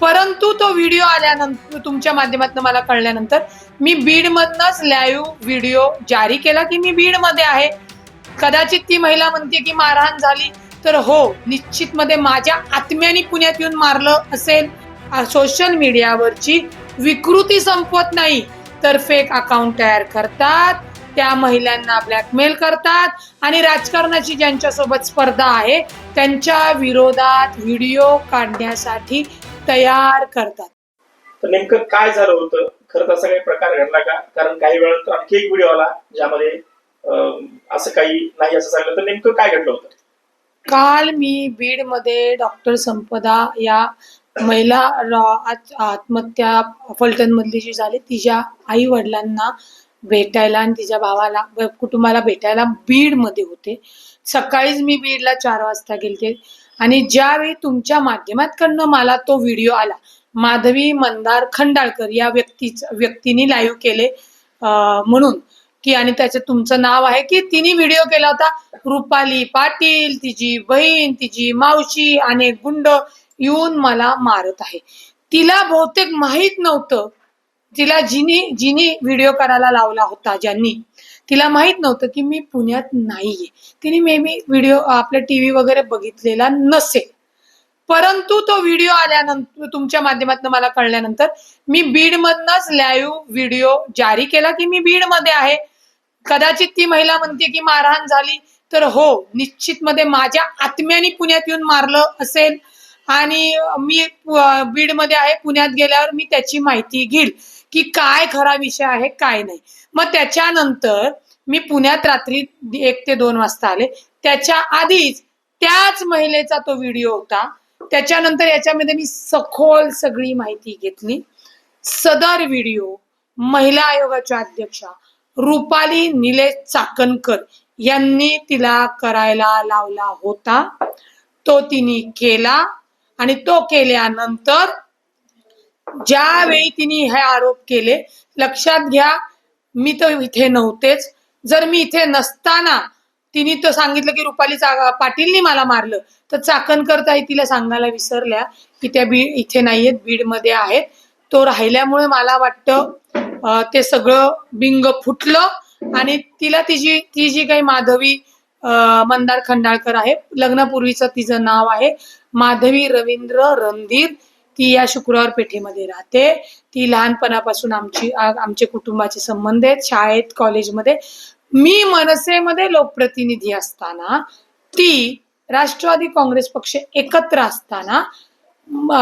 परंतु तो व्हिडिओ आल्यानंतर तुमच्या माध्यमातून मला कळल्यानंतर मी बीडमधनच लाईव्ह व्हिडिओ जारी केला की मी बीडमध्ये आहे. कदाचित ती महिला म्हणते की मारहाण झाली तर हो निश्चित मध्ये माझ्या आत्म्याने पुण्यात येऊन मारलं असेल. सोशल मीडियावरची विकृती संपवत नाही. तर फेक अकाउंट तयार करतात त्या महिलांना ब्लॅकमेल करतात आणि राजकारणाची ज्यांच्यासोबत स्पर्धा आहे त्यांच्या विरोधात व्हिडिओ काढण्यासाठी तयार करतात. तर नेमकं काय झालं होतं? खरं तर असा काही प्रकार घडला का? कारण काही वेळानंतर आणखी एक व्हिडिओ आला ज्यामध्ये असं काही नाही असं सांगितलं तर नेमकं काय घडलं होतं? काल मी बीडमध्ये डॉक्टर संपदा या महिला आत्महत्या फलटण मधली जी झाली तिच्या आई वडिलांना भेटायला आणि तिच्या भावाला कुटुंबाला भेटायला बीडमध्ये होते. सकाळीच मी बीडला चार वाजता गेलते. आणि ज्यावेळी तुमच्या माध्यमातकडनं मला तो व्हिडिओ आला माधवी मंदार खंडाळकर या व्यक्तीच व्यक्तीने लाईव्ह केले म्हणून. की आणि त्याचं तुमचं नाव आहे की तिने व्हिडिओ केला होता रुपाली पाटील तिची बहीण तिची मावशी आणि गुंड येऊन मला मारत आहे. तिला बहुतेक माहीत नव्हतं तिला जिनी जिनी व्हिडिओ करायला लावला होता ज्यांनी. तिला माहीत नव्हतं की मी पुण्यात नाहीये. तिने मे बी व्हिडिओ आपल्या टीव्ही वगैरे बघितलेला नसेल. परंतु तो व्हिडिओ आल्यानंतर तुमच्या माध्यमातून मला कळल्यानंतर मी बीडमधनच लाईव्ह व्हिडिओ जारी केला की मी बीडमध्ये आहे. कदाचित ती महिला म्हणते की मारहाण झाली तर हो निश्चित मध्ये माझ्या आत्म्याने पुण्यात येऊन मारलं असेल. आणि मी बीडमध्ये आहे पुण्यात गेल्यावर मी त्याची माहिती घेईल. की काय खरा विषय आहे काय नाही. मग त्याच्यानंतर मी पुण्यात रात्री एक ते दोन वाजता आले. त्याच्या आधीच त्याच महिलेचा तो व्हिडिओ होता. त्याच्यानंतर याच्यामध्ये मी सखोल सगळी माहिती घेतली. सदर व्हिडिओ महिला आयोगाच्या अध्यक्षा रुपाली निलेश चाकणकर यांनी तिला करायला लावला होता. तो तिने केला आणि तो केल्यानंतर ज्यावेळी तिने हे आरोप केले लक्षात घ्या मी तर इथे नव्हतेच. जर मी इथे नसताना तिने तर सांगितलं की रुपाली चा पाटीलनी मला मारलं तर चाकणकर ताई तिला सांगायला विसरल्या की त्या बीड इथे नाहीयेत बीडमध्ये आहेत. तो राहिल्यामुळे मला वाटतं ते सगळं बिंग फुटलं आणि तिला तिची ती जी काही माधवी मंदार खंडाळकर आहे लग्नापूर्वीचं तिचं नाव आहे माधवी रवींद्र रणधीर. ती या शुक्रवार पेठेमध्ये राहते. ती लहानपणापासून आमची आमचे कुटुंबाचे संबंध आहेत. शाळेत कॉलेजमध्ये. मी मनसेमध्ये लोकप्रतिनिधी असताना ती राष्ट्रवादी काँग्रेस पक्ष एकत्र असताना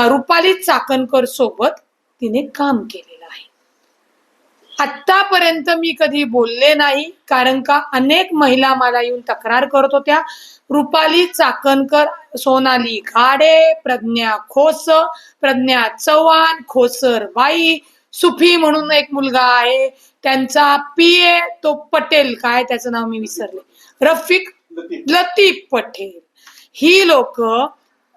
रुपाली चाकणकर सोबत तिने काम केले. आत्तापर्यंत मी कधी बोलले नाही कारण का अनेक महिला मला येऊन तक्रार करत होत्या. रुपाली चाकणकर सोनाली घाडे प्रज्ञा खोस प्रज्ञा चव्हाण खोसर बाई सुफी म्हणून एक मुलगा आहे. त्यांचा पी ए तो पटेल काय त्याचं नाव मी विसरले. रफिक लतीफ पटेल. ही लोक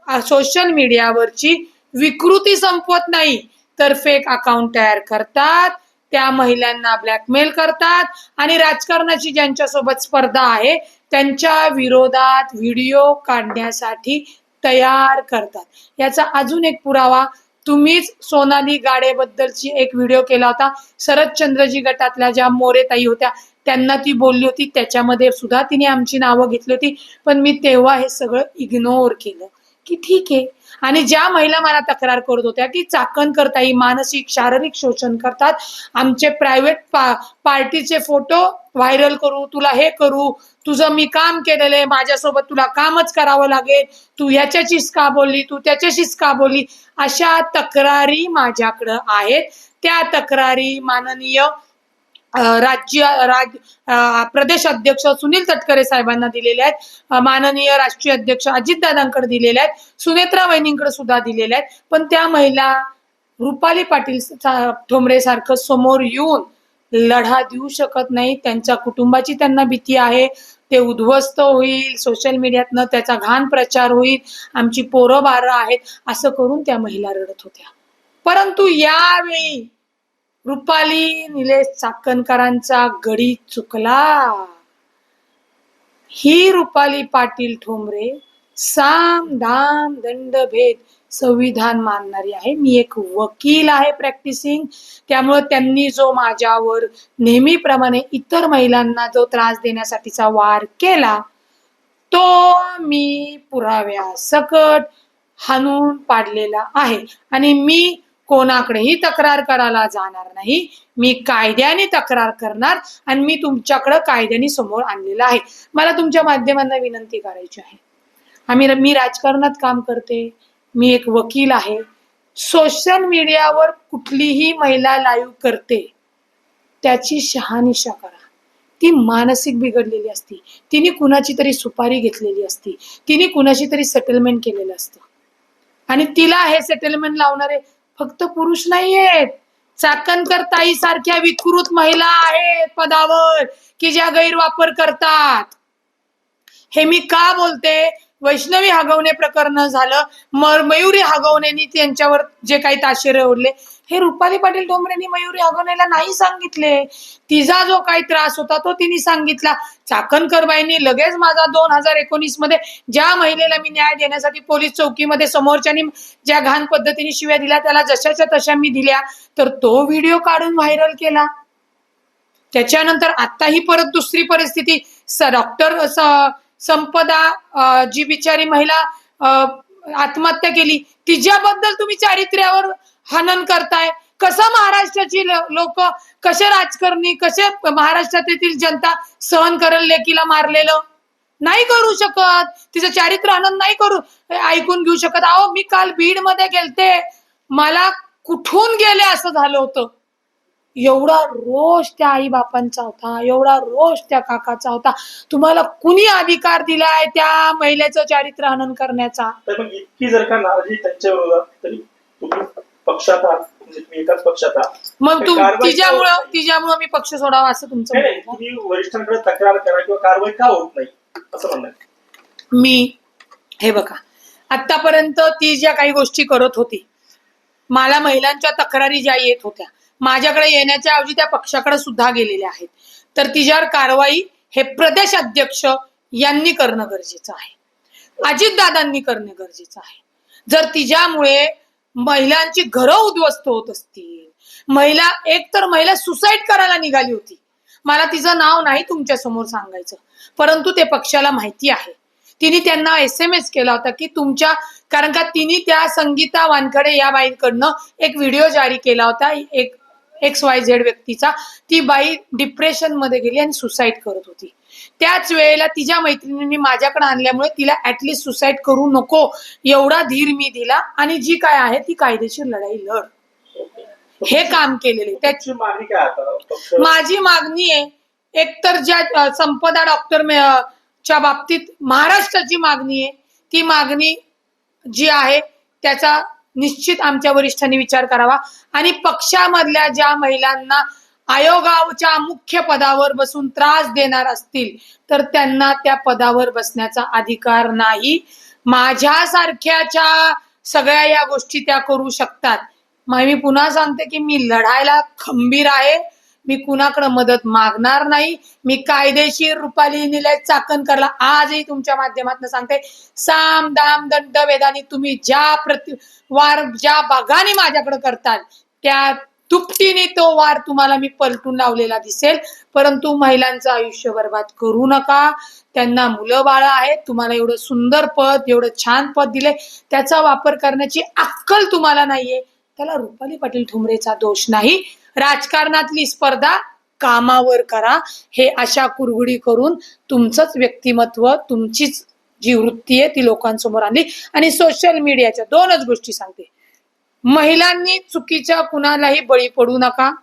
सोशल मीडियावरची विकृती संपवत नाही. तर फेक अकाउंट तयार करतात. त्या महिलांना ब्लॅकमेल करतात. आणि राजकारणाची ज्यांच्यासोबत स्पर्धा आहे त्यांच्या विरोधात व्हिडिओ काढण्यासाठी तयार करतात. याचा अजून एक पुरावा तुम्हीच सोनाली गाडेबद्दलची एक व्हिडिओ केला होता. शरदचंद्रजी गटातल्या ज्या मोरेताई होत्या त्यांना ती बोलली होती. त्याच्यामध्ये सुद्धा तिने आमची नावं घेतली होती. पण मी तेव्हा हे सगळं इग्नोर केलं. की ठीक आहे. आणि ज्या महिला मला तक्रार करत होत्या की चाकण करताही मानसिक शारीरिक शोषण करतात. आमचे प्रायव्हेट पा पार्टीचे फोटो व्हायरल करू तुला हे करू तुझं मी काम केलेलं आहे माझ्यासोबत तुला कामच करावं लागेल. तू ह्याच्याशीच का बोलली तू त्याच्याशीच का बोलली? अशा तक्रारी माझ्याकडं आहेत. त्या तक्रारी माननीय राज्य राज प्रदेश अध्यक्ष सुनील तटकरे साहेबांना दिलेले आहेत. माननीय राष्ट्रीय अध्यक्ष अजितदादांकडे दिलेले आहेत. सुनेत्रा वहिनींकडे सुद्धा दिलेले आहेत. पण त्या महिला रुपाली पाटील ठोंबरे सारखं समोर येऊन लढा देऊ शकत नाही. त्यांच्या कुटुंबाची त्यांना भीती आहे. ते उद्ध्वस्त होईल. सोशल मीडियातनं त्याचा घाण प्रचार होईल. आमची पोरं बारं आहेत. असं करून त्या महिला रडत होत्या. परंतु यावेळी रुपाली निलेश चाकणकरांचा गडी चुकला. ही रुपाली पाटील ठोंबरे साम दाम दंड भेद संविधान मानणारी आहे. मी एक वकील आहे प्रॅक्टिसिंग. त्यामुळं त्यांनी जो माझ्यावर नेहमीप्रमाणे इतर महिलांना जो त्रास देण्यासाठीचा वार केला तो मी पुराव्या सकट हाणून पाडलेला आहे. आणि मी कोणाकडेही तक्रार करायला जाणार नाही. मी कायद्याने तक्रार करणार आणि मी तुमच्याकडं कायद्याने समोर आणलेलं आहे. मला तुमच्या माध्यमांना विनंती करायची आहे. आम्ही मी राजकारणात काम करते. मी एक वकील आहे. सोशल मीडियावर कुठलीही महिला लाईव्ह करते. त्याची शहानिशा करा. ती मानसिक बिघडलेली असती. तिने कुणाची तरी सुपारी घेतलेली असती. तिने कुणाशी तरी सेटलमेंट केलेलं असतं. आणि तिला हे सेटलमेंट लावणारे फक्त पुरुष नाही आहेत चाकणकर ताई सारख्या विकृत महिला आहेत पदावर की ज्या गैरवापर करतात. हे मी का बोलते? वैष्णवी हगवणे प्रकरण झालं. मयुरी हगवणेनी त्यांच्यावर जे काही ताशेरे ओढले हे रुपाली पाटील डोंबरेनी मयुरी हगवणेला नाही सांगितले. तिचा जो काही त्रास होता तो तिने सांगितला. चाकणकरबाईंनी लगेच माझा दोन हजार एकोणीसमध्ये ज्या महिलेला मी न्याय देण्यासाठी पोलीस चौकीमध्ये समोरच्यानी ज्या घाण पद्धतीने शिव्या दिल्या त्याला जशाच्या तशा मी दिल्या तर तो व्हिडिओ काढून व्हायरल केला. त्याच्यानंतर आता ही परत दुसरी परिस्थिती डॉक्टर असं संपदा जी बिचारी महिला आत्महत्या केली तिच्याबद्दल तुम्ही चारित्र्यावर हनन करताय. कसं महाराष्ट्राची लोक कसे राजकारणी कसे महाराष्ट्रातील जनता सहन करेल लेकीला मारलेलं? नाही करू शकत. तिचं चारित्र्य हनन नाही करू ऐकून घेऊ शकत. अहो मी काल बीडमध्ये गेलते. मला कुठून गेले असं झालं होतं? एवढा रोष त्या आई बापांचा होता एवढा रोष त्या काकाचा होता तुम्हाला कुणी अधिकार दिलाय त्या महिलेचं चारित्र्य हनन करण्याचा तर मग इतकी जर का नाराजी त्यांच्या विरोधात तरी तुम्ही पक्षात आहात म्हणजे तुम्ही एकाच पक्षात आहात मग कारवाई तिच्यामुळं का होत नाही? तिच्यामुळं मी पक्ष सोडावा असं तुमचं नाही, नाही, म्हणणं आहे तुम्ही वरिष्ठांकडे तक्रार करा किंवा कारवाई का होत नाही असं म्हणणं आहे. का? मी हे बघा आतापर्यंत ती ज्या काही गोष्टी करत होती मला महिलांच्या तक्रारी ज्या येत होत्या माझ्याकडे येण्याच्या ऐवजी त्या पक्षाकडे सुद्धा गेलेल्या आहेत. तर तिच्यावर कारवाई हे प्रदेश अध्यक्ष यांनी करणं गरजेचं आहे. अजितदादांनी करणं गरजेचं आहे. जर तिच्यामुळे महिलांची घरं उद्ध्वस्त होत असतील महिला एक तर महिला सुसाईड करायला निघाली होती. मला तिचं नाव नाही तुमच्यासमोर सांगायचं परंतु ते पक्षाला माहिती आहे. तिने त्यांना एस एम एस केला होता की तुमच्या कारण का तिने त्या संगीता वानखडे या बाईंकडनं एक व्हिडिओ जारी केला होता एक एक्स वाय झेड व्यक्तीचा ती बाई डिप्रेशनमध्ये गेली आणि सुसाईड करत होती. त्याच वेळेला तिच्या मैत्रिणींनी माझ्याकडे आणल्यामुळे तिला ऍटलिस्ट सुसाईड करू नको एवढा धीर मी दिला आणि जी काय आहे ती कायदेशीर लढाई लढ. हे काम केलेले. त्या तुमची मागणी काय आता? पक्ष माझी मागणी आहे एकतर ज्या संपदा डॉक्टर च्या बाबतीत महाराष्ट्राची मागणी आहे. ती मागणी जी आहे त्याचा निश्चित आमच्या वरिष्ठांनी विचार करावा. आणि पक्षामधल्या ज्या महिलांना आयोगाच्या मुख्य पदावर बसून त्रास देणार असतील तर त्यांना त्या पदावर बसण्याचा अधिकार नाही. माझ्यासारख्याच्या सगळ्या या गोष्टी त्या करू शकतात. मग मी पुन्हा सांगते की मी लढायला खंबीर आहे. मी कुणाकडं मदत मागणार नाही? मी कायदेशीर रुपाली निलय चाकण करला आजही तुमच्या माध्यमातून सांगते साम दाम दंड वेदानी तुम्ही ज्या प्रति वार ज्या बागाने माझ्याकडे करताल त्या तुपटीने तो वार तुम्हाला मी पलटून लावलेला दिसेल. परंतु महिलांचं आयुष्य बर्बाद करू नका. त्यांना मुलं बाळं आहेत. तुम्हाला एवढं सुंदर पद एवढं छान पद दिले त्याचा वापर करण्याची अक्कल तुम्हाला नाहीये. त्याला रुपाली पाटील ठुमरेचा दोष नाही. राजकारणातली स्पर्धा कामावर करा. हे अशा कुरगुडी करून तुमचंच व्यक्तिमत्व तुमचीच जी वृत्ती आहे ती लोकांसमोर आणली. आणि सोशल मीडियाच्या दोनच गोष्टी सांगते. महिलांनी चुकीच्या कुणालाही बळी पडू नका.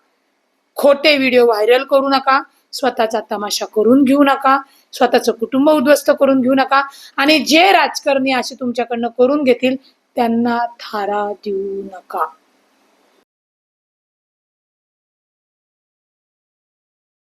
खोटे व्हिडिओ व्हायरल करू नका. स्वतःचा तमाशा करून घेऊ नका. स्वतःचं कुटुंब उद्ध्वस्त करून घेऊ नका. आणि जे राजकारणी असे तुमच्याकडनं करून घेतील त्यांना थारा देऊ नका.